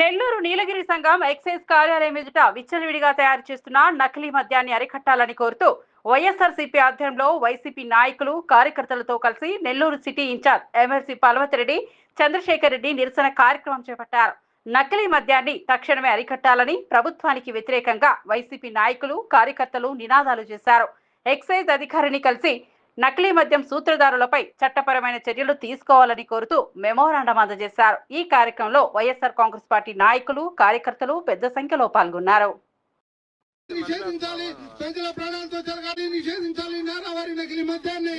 నెల్లూరు నీలగిరి సంఘం ఎక్సైజ్ కార్యాలయం ఎదుట విచ్చలవిడిగా తయారు చేస్తున్న నకిలీ మద్యాన్ని అరికట్టాలని కోరుతూ వైఎస్ఆర్సీపీ ఆధ్వర్యంలో వైసీపీ నాయకులు కార్యకర్తలతో కలిసి Nellore city incharge MLC Palvathireddy Chandrasekhar Reddy నిరసన కార్యక్రమం చేపట్టారు. నకిలీ మద్యాన్ని తక్షణమే అరికట్టాలని ప్రభుత్వానికి వ్యతిరేకంగా వైసీపీ నాయకులు కార్యకర్తలు నినాదాలు చేశారు. ఎక్సైజ్ అధికారిని కలిసి నకిలీ మద్యం సూత్రధారులపై చట్టపరమైన చర్యలు తీసుకోవాలని కోరుతూ మెమోరాండం అందజేశారు. ఈ కార్యక్రమంలో వైఎస్ఆర్ కాంగ్రెస్ పార్టీ నాయకులు కార్యకర్తలు పెద్ద సంఖ్యలో పాల్గొన్నారు. నిషేధించాలి. ప్రజల ప్రాణాలతో జరగాలి. నిషేధించాలి. నేరవారి నకిలీ మద్యాన్ని.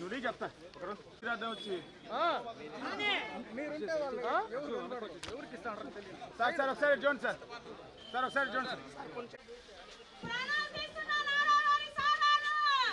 నువ్వు చెప్తా ఒకరోజు శ్రీరాధం వచ్చి సార్ సార్ ఒకసారి చూడండి సార్. సార్ ఒకసారి చూడండి సార్.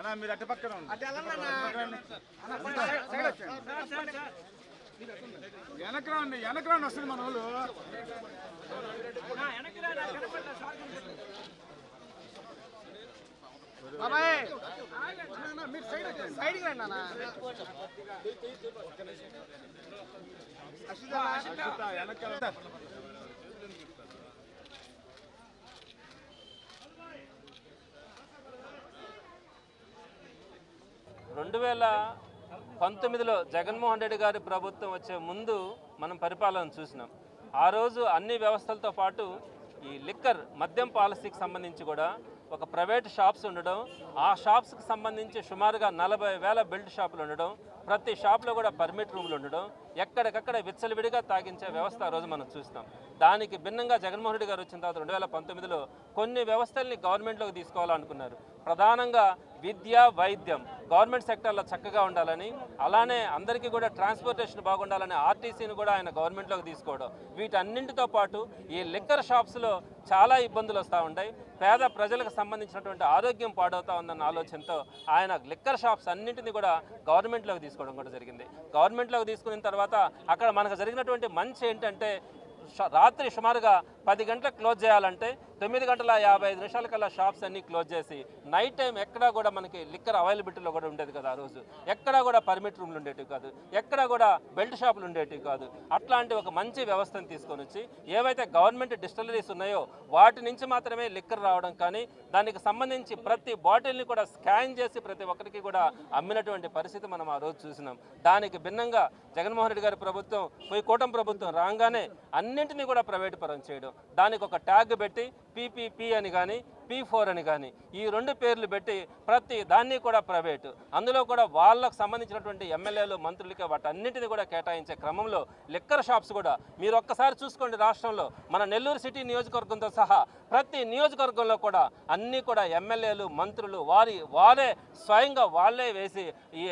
అన్నా మీరు అటు పక్కన ఉండండి. వెనక రాండి వెనక రాండి వస్తుంది మన వాళ్ళు. అశ్విత, వెనకాల రెండు వేల పంతొమ్మిదిలో జగన్మోహన్ రెడ్డి గారి ప్రభుత్వం వచ్చే ముందు మనం పరిపాలన చూసినాం. ఆ రోజు అన్ని వ్యవస్థలతో పాటు ఈ లిక్కర్ మద్యం పాలసీకి సంబంధించి కూడా ఒక ప్రైవేట్ షాప్స్ ఉండడం ఆ షాప్స్కి సంబంధించి సుమారుగా నలభై వేల బెల్ట్ షాపులు ఉండడం ప్రతి షాప్లో కూడా పర్మిట్ రూమ్లు ఉండడం ఎక్కడికక్కడ విచ్చలవిడిగా తాగించే వ్యవస్థ ఆ రోజు మనం చూస్తాం దానికి భిన్నంగా జగన్మోహన్ రెడ్డి గారు వచ్చిన తర్వాత రెండు వేల పంతొమ్మిదిలో కొన్ని వ్యవస్థల్ని గవర్నమెంట్లోకి తీసుకోవాలనుకున్నారు. ప్రధానంగా విద్య వైద్యం గవర్నమెంట్ సెక్టర్లో చక్కగా ఉండాలని అలానే అందరికీ కూడా ట్రాన్స్పోర్టేషన్ బాగుండాలని ఆర్టీసీని కూడా ఆయన గవర్నమెంట్లోకి తీసుకోవడం. వీటన్నింటితో పాటు ఈ లిక్కర్ షాప్స్లో చాలా ఇబ్బందులు వస్తూ ఉంటాయి పేద ప్రజలకు సంబంధించినటువంటి ఆరోగ్యం పాడవుతా ఉందన్న ఆలోచనతో ఆయన లిక్కర్ షాప్స్ అన్నింటినీ కూడా గవర్నమెంట్లోకి తీసుకోవడం కూడా జరిగింది. గవర్నమెంట్లోకి తీసుకున్న తర్వాత అక్కడ మనకు జరిగినటువంటి మంచి ఏంటంటే రాత్రి సుమారుగా పది గంటలకు క్లోజ్ చేయాలంటే తొమ్మిది గంటల యాభై ఐదు నిమిషాల కల్లా షాప్స్ అన్నీ క్లోజ్ చేసి నైట్ టైం ఎక్కడా కూడా మనకి లిక్కర్ అవైలబిలిటీలో కూడా ఉండేది కదా ఆ రోజు. ఎక్కడా కూడా పర్మిట్ రూమ్లు ఉండేటివి కాదు. ఎక్కడా కూడా బెల్ట్ షాపులు ఉండేటివి కాదు. అట్లాంటి ఒక మంచి వ్యవస్థను తీసుకొని వచ్చి ఏవైతే గవర్నమెంట్ డిస్టిలరీస్ ఉన్నాయో వాటి నుంచి మాత్రమే లిక్కర్ రావడం కానీ దానికి సంబంధించి ప్రతి బాటిల్ని కూడా స్కాన్ చేసి ప్రతి ఒక్కరికి కూడా అమ్మినటువంటి పరిస్థితి మనం ఆ రోజు చూసినాం. దానికి భిన్నంగా జగన్మోహన్ రెడ్డి గారి ప్రభుత్వం పోయి కూటమి ప్రభుత్వం రాగానే అన్నింటినీ కూడా ప్రైవేట్ పరం చేయడం దానికి ఒక ట్యాగ్ పెట్టి పీపీపీ అని కానీ పీ ఫోర్ అని కానీ ఈ రెండు పేర్లు పెట్టి ప్రతి దాన్ని కూడా ప్రైవేటు. అందులో కూడా వాళ్ళకు సంబంధించినటువంటి ఎమ్మెల్యేలు మంత్రులకి వాటన్నిటిని కూడా కేటాయించే క్రమంలో లిక్కర్ షాప్స్ కూడా. మీరు ఒక్కసారి చూసుకోండి రాష్ట్రంలో. మన నెల్లూరు సిటీ నియోజకవర్గంతో సహా ప్రతి నియోజకవర్గంలో కూడా అన్నీ కూడా ఎమ్మెల్యేలు మంత్రులు వారి వారే స్వయంగా వాళ్ళే వేసి ఈ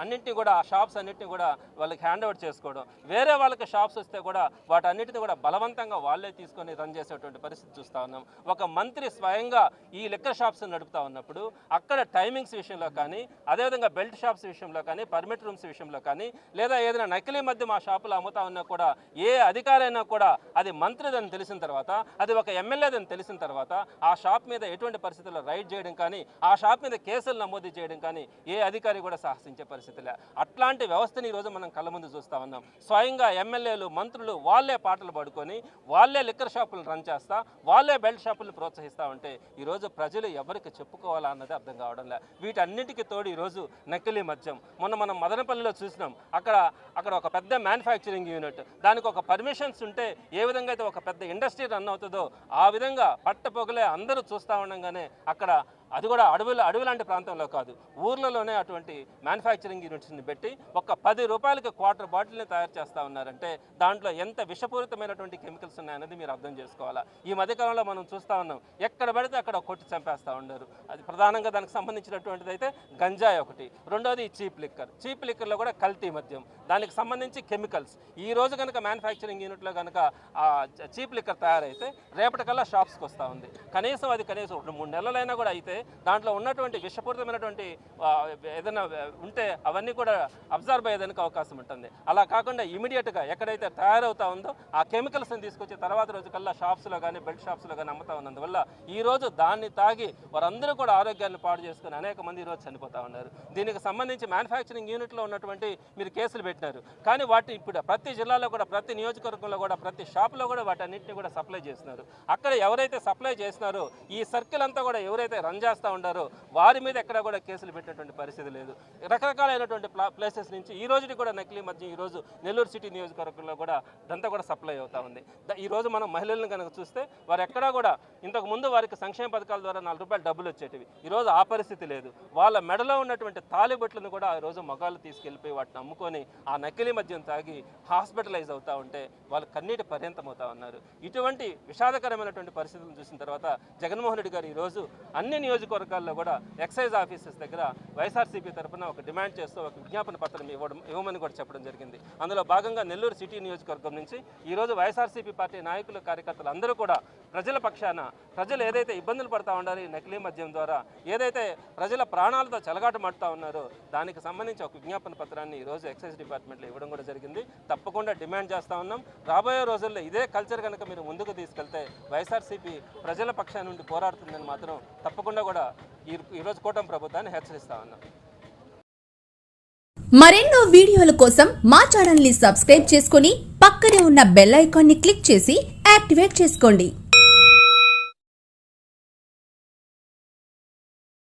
అన్నింటినీ కూడా షాప్స్ అన్నింటినీ కూడా వాళ్ళకి హ్యాండ్ ఓవర్ చేసుకోవడం. వేరే వాళ్ళకి షాప్స్ వస్తే కూడా వాటన్నిటిని కూడా బలవంతంగా వాళ్ళే తీసుకొని రన్ చేసేటువంటి పరిస్థితి చూస్తూ ఉన్నాం. ఒక మంత్రి స్వయంగా ఈ లిక్కర్ షాప్స్ నడుపుతా ఉన్నప్పుడు అక్కడ టైమింగ్స్ విషయంలో కానీ అదేవిధంగా బెల్ట్ షాప్స్ విషయంలో కానీ పర్మిట్ రూమ్స్ విషయంలో కానీ లేదా ఏదైనా నకిలీ మధ్య మా షాపులో అమ్ముతా ఉన్నా కూడా ఏ అధికారైనా కూడా అది మంత్రిదని తెలిసిన తర్వాత అది ఒక ఎమ్మెల్యేదని తెలిసిన తర్వాత ఆ షాప్ మీద ఎటువంటి పరిస్థితుల్లో రైడ్ చేయడం కానీ ఆ షాప్ మీద కేసులు నమోదు చేయడం కానీ ఏ అధికారి కూడా సాహసించే పరిస్థితిలే అట్లాంటి వ్యవస్థని ఈరోజు మనం కళ్ళ ముందు చూస్తా ఉన్నాం. స్వయంగా ఎమ్మెల్యేలు మంత్రులు వాళ్ళే పాటలు పాడుకొని వాళ్ళే లిక్కర్ షాపులు రన్ చేస్తా వాళ్ళే బెల్ట్ షాపులు ప్రోత్సహిస్తూ ఉంటే ఈరోజు ప్రజలు ఎవరికి చెప్పుకోవాలా అన్నది అర్థం కావడం లే. వీటన్నిటికీ తోడు ఈరోజు నకిలీ మద్యం. మొన్న మనం మదనపల్లిలో చూసినాం. అక్కడ అక్కడ ఒక పెద్ద మ్యానుఫ్యాక్చరింగ్ యూనిట్ దానికి ఒక పర్మిషన్స్ ఉంటే ఏ విధంగా అయితే ఒక పెద్ద ఇండస్ట్రీ రన్ అవుతుందో ఆ విధంగా పట్టపొగలే అందరూ చూస్తూ ఉండగానే అక్కడ అది కూడా అడవులు అడవి లాంటి ప్రాంతంలో కాదు. ఊర్లలోనే అటువంటి మ్యానుఫ్యాక్చరింగ్ యూనిట్స్ని పెట్టి ఒక పది రూపాయలకి క్వార్టర్ బాటిల్ని తయారు చేస్తూ ఉన్నారంటే దాంట్లో ఎంత విషపూరితమైనటువంటి కెమికల్స్ ఉన్నాయనేది మీరు అర్థం చేసుకోవాలా? ఈ మధ్యకాలంలో మనం చూస్తూ ఉన్నాం. ఎక్కడ పడితే అక్కడ కొట్టి చంపేస్తూ ఉన్నారు. అది ప్రధానంగా దానికి సంబంధించినటువంటిది అయితే గంజాయి ఒకటి. రెండోది చీప్ లిక్కర్ చీప్ లిక్కర్లో కూడా కల్తీ మద్యం. దానికి సంబంధించి కెమికల్స్ ఈ రోజు కనుక మ్యానుఫ్యాక్చరింగ్ యూనిట్లో కనుక చీప్ లిక్కర్ తయారైతే రేపటికల్లా షాప్స్కి వస్తూ ఉంది. కనీసం అది కనీసం రెండు మూడు నెలలైనా కూడా అయితే దాంట్లో ఉన్నటువంటి విషపూరితమైనటువంటి ఏదైనా ఉంటే అవన్నీ కూడా అబ్జర్వ్ అయ్యేదానికి అవకాశం ఉంటుంది. అలా కాకుండా ఇమీడియట్గా ఎక్కడైతే తయారవుతా ఉందో ఆ కెమికల్స్ని తీసుకొచ్చి తర్వాత రోజు కల్లా షాప్స్లో కానీ బెల్ట్ షాప్స్లో కానీ అమ్ముతా ఉన్నందువల్ల ఈ రోజు దాన్ని తాగి వారందరూ కూడా ఆరోగ్యాన్ని పాడు చేసుకుని అనేక మంది ఈరోజు చనిపోతా ఉన్నారు. దీనికి సంబంధించి మ్యానుఫ్యాక్చరింగ్ యూనిట్లో ఉన్నటువంటి మీరు కేసులు పెట్టినారు. కానీ వాటి ఇప్పుడు ప్రతి జిల్లాలో కూడా ప్రతి నియోజకవర్గంలో కూడా ప్రతి షాప్లో కూడా వాటన్నిటిని కూడా సప్లై చేస్తున్నారు. అక్కడ ఎవరైతే సప్లై చేస్తున్నారో ఈ సర్కిల్ అంతా కూడా ఎవరైతే రంజా చేస్తూ ఉండారో వారి మీద ఎక్కడ కూడా కేసులు పెట్టినటువంటి పరిస్థితి లేదు. రకరకాలైనటువంటి ప్లా ప్లేసెస్ నుంచి ఈ రోజుకి కూడా నకిలీ మధ్య ఈ రోజు నెల్లూరు సిటీ నియోజకవర్గంలో కూడా ఇదంతా కూడా సప్లై అవుతా ఉంది. ఈ రోజు మనం మహిళలను కనుక చూస్తే వారు ఎక్కడా కూడా ఇంతకు ముందు వారికి సంక్షేమ పథకాల ద్వారా నాలుగు రూపాయలు డబ్బులు వచ్చేటివి. ఈ రోజు ఆ పరిస్థితి లేదు. వాళ్ళ మెడలో ఉన్నటువంటి తాలిబొట్లను కూడా ఆ రోజు మగాళ్ళు తీసుకెళ్ళిపోయి వాటిని అమ్ముకొని ఆ నకిలీ మద్యం తాగి హాస్పిటలైజ్ అవుతా ఉంటే వాళ్ళు కన్నీటి పర్యంతం అవుతా ఉన్నారు. ఇటువంటి విషాదకరమైనటువంటి పరిస్థితులను చూసిన తర్వాత జగన్మోహన్ రెడ్డి గారు ఈరోజు అన్ని నియోజక నియోజకవర్గాల్లో కూడా ఎక్సైజ్ ఆఫీసెస్ దగ్గర వైఎస్ఆర్సీపీ తరఫున ఒక డిమాండ్ చేస్తూ ఒక విజ్ఞాపన పత్రం ఇవ్వడం ఇవ్వమని కూడా చెప్పడం జరిగింది. అందులో భాగంగా నెల్లూరు సిటీ నియోజకవర్గం నుంచి ఈరోజు వైఎస్ఆర్సీపీ పార్టీ నాయకులు కార్యకర్తలు అందరూ కూడా ప్రజల పక్షాన ప్రజలు ఏదైతే ఇబ్బందులు పడతా ఉండాలి ఈ నకిలీ మద్యం ద్వారా ఏదైతే ప్రజల ప్రాణాలతో చెలగాటమాడుతూ ఉన్నారో దానికి సంబంధించి ఒక విజ్ఞాపన పత్రాన్ని ఈరోజు ఎక్సైజ్ డిపార్ట్మెంట్లో ఇవ్వడం కూడా జరిగింది. తప్పకుండా డిమాండ్ చేస్తూ ఉన్నాం. రాబోయే రోజుల్లో ఇదే కల్చర్ కనుక మీరు ముందుకు తీసుకెళ్తే వైఎస్ఆర్సీపీ ప్రజల పక్షాన నుండి పోరాడుతుందని మాత్రం తప్పకుండా కూడా ఈ ఈరోజు కూటమి ప్రభుత్వాన్ని హెచ్చరిస్తా ఉన్నాం. మరెన్నో వీడియోల కోసం మా ఛానల్ని సబ్స్క్రైబ్ చేసుకుని పక్కనే ఉన్న బెల్ ఐకాన్ని క్లిక్ చేసి యాక్టివేట్ చేసుకోండి.